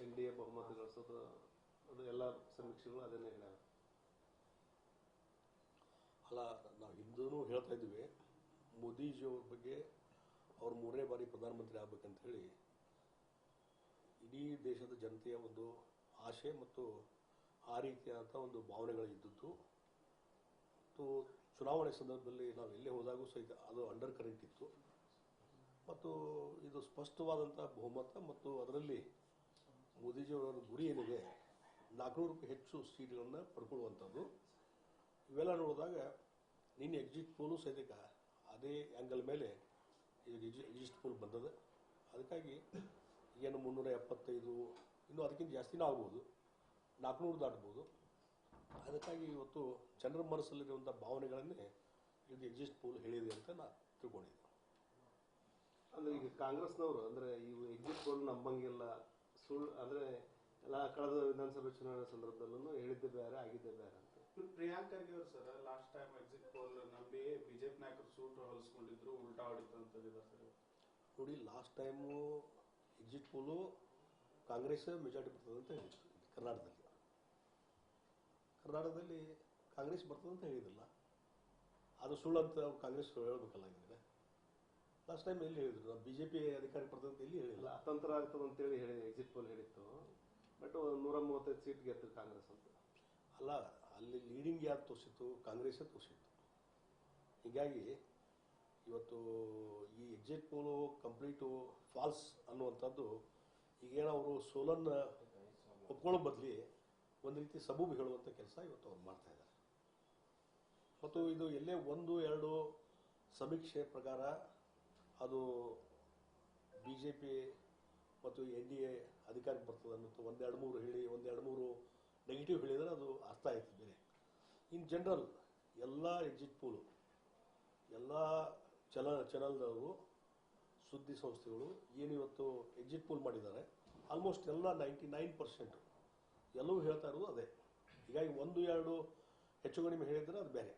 N D A ಬಹುಮತ ಗಳಿಸೋದು ಅದು ಎಲ್ಲ ಸಮೀಕ್ಷೆಗಳು ಅದನ್ನೇ ಹೇಳ ಅಲ್ಲ, ನಾವು ಹಿಂದೂ ಹೇಳ್ತಾ ಇದ್ವಿ ಮೋದಿಜಿಯವ್ರ ಬಗ್ಗೆ ಅವ್ರು ಮೂರನೇ ಬಾರಿ ಪ್ರಧಾನಮಂತ್ರಿ ಆಗ್ಬೇಕಂತ ಹೇಳಿ ಇಡೀ ದೇಶದ ಜನತೆಯ ಒಂದು ಆಶೆ ಮತ್ತು ಆ ರೀತಿಯಾದಂಥ ಒಂದು ಭಾವನೆಗಳು ಇದ್ದದ್ದು, ಮತ್ತು ಚುನಾವಣೆ ಸಂದರ್ಭದಲ್ಲಿ ನಾವು ಎಲ್ಲೇ ಹೋದಾಗೂ ಸಹಿತ ಅದು ಅಂಡರ್ ಕರೆಂಟ್ ಇತ್ತು. ಮತ್ತು ಇದು ಸ್ಪಷ್ಟವಾದಂಥ ಬಹುಮತ ಮತ್ತು ಅದರಲ್ಲಿ ಮೋದಿಜಿಯವರ ಗುರಿ ಏನಿದೆ ನಾಲ್ಕುನೂರಕ್ಕೂ ಹೆಚ್ಚು ಸೀಟ್ಗಳನ್ನು ಪಡ್ಕೊಳ್ಳುವಂಥದ್ದು. ಇವೆಲ್ಲ ನೋಡಿದಾಗ ನಿನ್ನೆ ಎಕ್ಸಿಟ್ ಪೋಲು ಸಹಿತ ಅದೇ ಆ್ಯಂಗಲ್ ಮೇಲೆ ಎಕ್ಸಿಟ್ ಪೋಲ್ ಬಂದದೆ. ಅದಕ್ಕಾಗಿ ಏನು ಮುನ್ನೂರ ಎಪ್ಪತ್ತೈದು ಇನ್ನೂ ಅದಕ್ಕಿಂತ ಜಾಸ್ತಿನೂ ಆಗ್ಬೋದು. ನಾಲ್ಕುನೂರು ದಾಟ್ಬೋದು. ಅದಕ್ಕಾಗಿ ಇವತ್ತು ಜನರ ಮನಸ್ಸಲ್ಲಿರುವಂಥ ಭಾವನೆಗಳನ್ನೇ ಇದು ಎಕ್ಸಿಸ್ಟ್ ಪೋಲ್ ಹೇಳಿದೆ ಅಂತ ನಾನು ತಿಳ್ಕೊಂಡಿದ್ದೆ ಅಂದ್ರೆ ಈಗ ಕಾಂಗ್ರೆಸ್ನವರು, ಅಂದ್ರೆ ಇವು ಎಕ್ಸಿಟ್ ಪೋಲ್ ನಂಬಂಗಿಲ್ಲ ಸುಳ್ಳು ಅಂದ್ರೆ ಎಲ್ಲ ಕಳೆದ ವಿಧಾನಸಭೆ ಚುನಾವಣೆ ಸಂದರ್ಭದಲ್ಲೂ ಹೇಳಿದ್ದೆ ಬೇರೆ ಆಗಿದ್ದೆ ಬೇರೆ ಅಂತ. ಪ್ರಿಯಾಂಕ್ ಖರ್ಗೆ ಅವರು sir last time exit poll ನಂಬಿ ಬಿಜೆಪಿ ನಾಯಕರು ಸೂಟ್ ಹೊಲಿಸ್ಕೊಂಡಿದ್ರು ಉಲ್ಟಾ ಹೊಡಿತು ಅಂತ ಸರ್ ನೋಡಿ last time exit poll Congress majority ಬರ್ತದೆ ಅಂತ ಹೇಳಿದ್ರು ಕರ್ನಾಟಕದಲ್ಲಿ. ಕರ್ನಾಟಕದಲ್ಲಿ ಕಾಂಗ್ರೆಸ್ ಬರ್ತದೆ ಅಂತ ಹೇಳಿದಿಲ್ಲ ಅದು ಸುಳ್ಳು ಅಂತ ಕಾಂಗ್ರೆಸ್ ಹೇಳ್ಬೇಕಲ್ಲ ಈಗ ಲಾಸ್ಟ್ ಟೈಮ್ ಎಲ್ಲಿ ಹೇಳಿದ್ರು? ಬಿಜೆಪಿ ಬಿ ಜೆ ಪಿ ಅಧಿಕಾರ ಎಲ್ಲಿ ಹೇಳಿಲ್ಲ? ಅತಂತ್ರ ಆಗ್ತದೆ ಅಂತೇಳಿ ಹೇಳಿ ಎಕ್ಸಿಟ್ ಪೋಲ್ ಹೇಳಿತ್ತು. ಬಟ್ ನೂರ ಮೂವತ್ತೈದು ಸೀಟ್ ಗೆದ್ದು ಕಾಂಗ್ರೆಸ್ ಅಂತ. ಅಲ್ಲ ಅಲ್ಲಿ ಲೀಡಿಂಗ್ ಯಾರು ತೋರಿಸಿತ್ತು? ಕಾಂಗ್ರೆಸ್ ತೋರಿಸಿತ್ತು. ಹೀಗಾಗಿ ಇವತ್ತು ಈ ಎಕ್ಸಿಟ್ ಪೋಲು ಕಂಪ್ಲೀಟು ಫಾಲ್ಸ್ ಅನ್ನುವಂಥದ್ದು ಈಗೇನೋ ಅವರು ಸೋಲನ್ನ ಒಪ್ಕೊಳ್ಳೋ ಬದಲಿ ಒಂದು ರೀತಿ ಸಬೂಬು ಹೇಳುವಂಥ ಕೆಲಸ ಇವತ್ತು ಅವ್ರು ಮಾಡ್ತಾ ಇದ್ದಾರೆ. ಮತ್ತು ಇದು ಎಲ್ಲೇ ಒಂದು ಎರಡು ಸಮೀಕ್ಷೆ ಪ್ರಕಾರ ಅದು ಬಿ ಜೆ ಪಿ ಮತ್ತು ಎನ್ ಡಿ ಎ ಅಧಿಕಾರಕ್ಕೆ ಬರ್ತದೆ ಅನ್ನೋದು ಒಂದೆರಡು ಮೂರು ಹೇಳಿ, ಒಂದೆರಡು ಮೂರು ನೆಗೆಟಿವ್ ಹೇಳಿದರೆ ಅದು ಅರ್ಥ ಆಯ್ತು ಬೇರೆ. ಇನ್ ಜನರಲ್ ಎಲ್ಲ ಎಕ್ಸಿಟ್ ಪೋಲು ಎಲ್ಲ ಚಲ ಚಾನಲ್ದವರು ಸುದ್ದಿ ಸಂಸ್ಥೆಗಳು ಏನು ಇವತ್ತು ಎಕ್ಸಿಟ್ ಪೋಲ್ ಮಾಡಿದ್ದಾರೆ ಆಲ್ಮೋಸ್ಟ್ ಎಲ್ಲ ನೈಂಟಿ ನೈನ್ ಪರ್ಸೆಂಟ್ ಎಲ್ಲವೂ ಹೇಳ್ತಾ ಇರೋದು ಅದೇ. ಹೀಗಾಗಿ ಒಂದು, ಎರಡು ಹೆಚ್ಚು ಕಡಿಮೆ ಹೇಳಿದರೆ ಅದು ಬೇರೆ.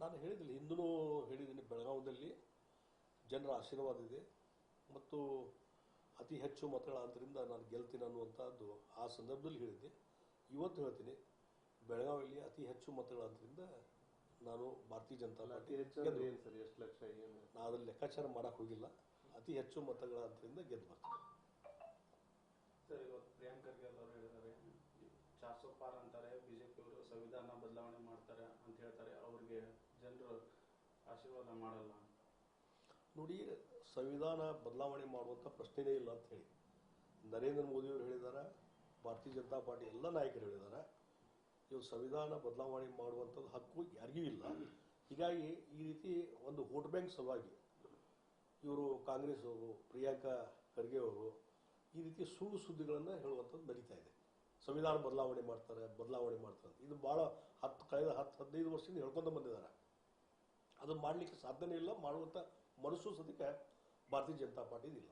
ನಾನು ಹೇಳಿದ್ದೀನಿ ಹಿಂದೂ ಹೇಳಿದ್ದೀನಿ ಬೆಳಗಾವದಲ್ಲಿ ಜನರ ಆಶೀರ್ವಾದ ಇದೆ. ಮತ್ತು ಅತಿ ಹೆಚ್ಚು ಮತಗಳ ಆದ್ದರಿಂದ ನಾನು ಗೆಲ್ತೀನಿ ಅನ್ನುವಂಥದ್ದು ಆ ಸಂದರ್ಭದಲ್ಲಿ ಹೇಳಿದ್ದೆ. ಇವತ್ತು ಹೇಳ್ತೀನಿ ಬೆಳಗಾವಿಯಲ್ಲಿ ಅತಿ ಹೆಚ್ಚು ಮತಗಳ ಅಂತರಿಂದ ನಾನು ಭಾರತೀಯ ಜನತಾ ಅತಿ ಪಾರ್ಟಿ ಹೆಚ್ಚು ಏನು ಗೆದ್ದು ಏನ್ ಸರ್ ಎಷ್ಟು ಲಕ್ಷ ಏನು? ನಾನು ಅದ್ರಲ್ಲಿ ಲೆಕ್ಕಾಚಾರ ಮಾಡಕ್ಕೆ ಹೋಗಿಲ್ಲ. ಅತಿ ಹೆಚ್ಚು ಮತಗಳ ಅಂತರಿಂದ ಗೆದ್ದು ಬರ್ತೀನಿ. ಸರ್ ಇವತ್ತು ಪ್ರಿಯಾಂಕ್ ಖರ್ಗೆ ಅವರು ಹೇಳಿದ್ದಾರೆ ಚಾರ್ ಪಾರ್ ಅಂತಾರೆ ಬಿಜೆಪಿ ಅವರು ಸಂವಿಧಾನ ಬದಲಾವಣೆ ಮಾಡ್ತಾರೆ ಅಂತ ಹೇಳ್ತಾರೆ ಅವ್ರಿಗೆ ಜನರು ಆಶೀರ್ವಾದ ಮಾಡಲ್ಲ ನೋಡಿ, ಸಂವಿಧಾನ ಬದಲಾವಣೆ ಮಾಡುವಂಥ ಪ್ರಶ್ನೆನೇ ಇಲ್ಲ ಅಂತ ಹೇಳಿ. ನರೇಂದ್ರ ಮೋದಿಯವರು ಹೇಳಿದ್ದಾರೆ ಭಾರತೀಯ ಜನತಾ ಪಾರ್ಟಿ ಎಲ್ಲ ನಾಯಕರು ಹೇಳಿದ್ದಾರೆ ಇವತ್ತು ಸಂವಿಧಾನ ಬದಲಾವಣೆ ಮಾಡುವಂಥದ್ದು ಹಕ್ಕು ಯಾರಿಗೂ ಇಲ್ಲ. ಹೀಗಾಗಿ ಈ ರೀತಿ ಒಂದು ವೋಟ್ ಬ್ಯಾಂಕ್ ಸಲುವಾಗಿ ಇವರು ಕಾಂಗ್ರೆಸ್ ಅವರು, ಪ್ರಿಯಾಂಕಾ ಖರ್ಗೆ ಅವರು ಈ ರೀತಿ ಸುಳ್ಳು ಸುದ್ದಿಗಳನ್ನು ಹೇಳುವಂಥದ್ದು ನಡೀತಾ ಇದೆ. ಸಂವಿಧಾನ ಬದಲಾವಣೆ ಮಾಡ್ತಾರೆ ಬದಲಾವಣೆ ಮಾಡ್ತಾರೆ ಇದು ಭಾಳ ಹತ್ತು ಕಳೆದ ಹತ್ತು ಹದಿನೈದು ವರ್ಷದಿಂದ ಹೇಳ್ಕೊಂತ ಬಂದಿದ್ದಾರೆ. ಅದನ್ನು ಮಾಡಲಿಕ್ಕೆ ಸಾಧ್ಯನೇ ಇಲ್ಲ. ಮಾಡುವಂಥ ಮನಸ್ಸು ಸದ್ಯಕ್ಕೆ ಭಾರತೀಯ ಜನತಾ ಪಾರ್ಟಿದಿಲ್ಲ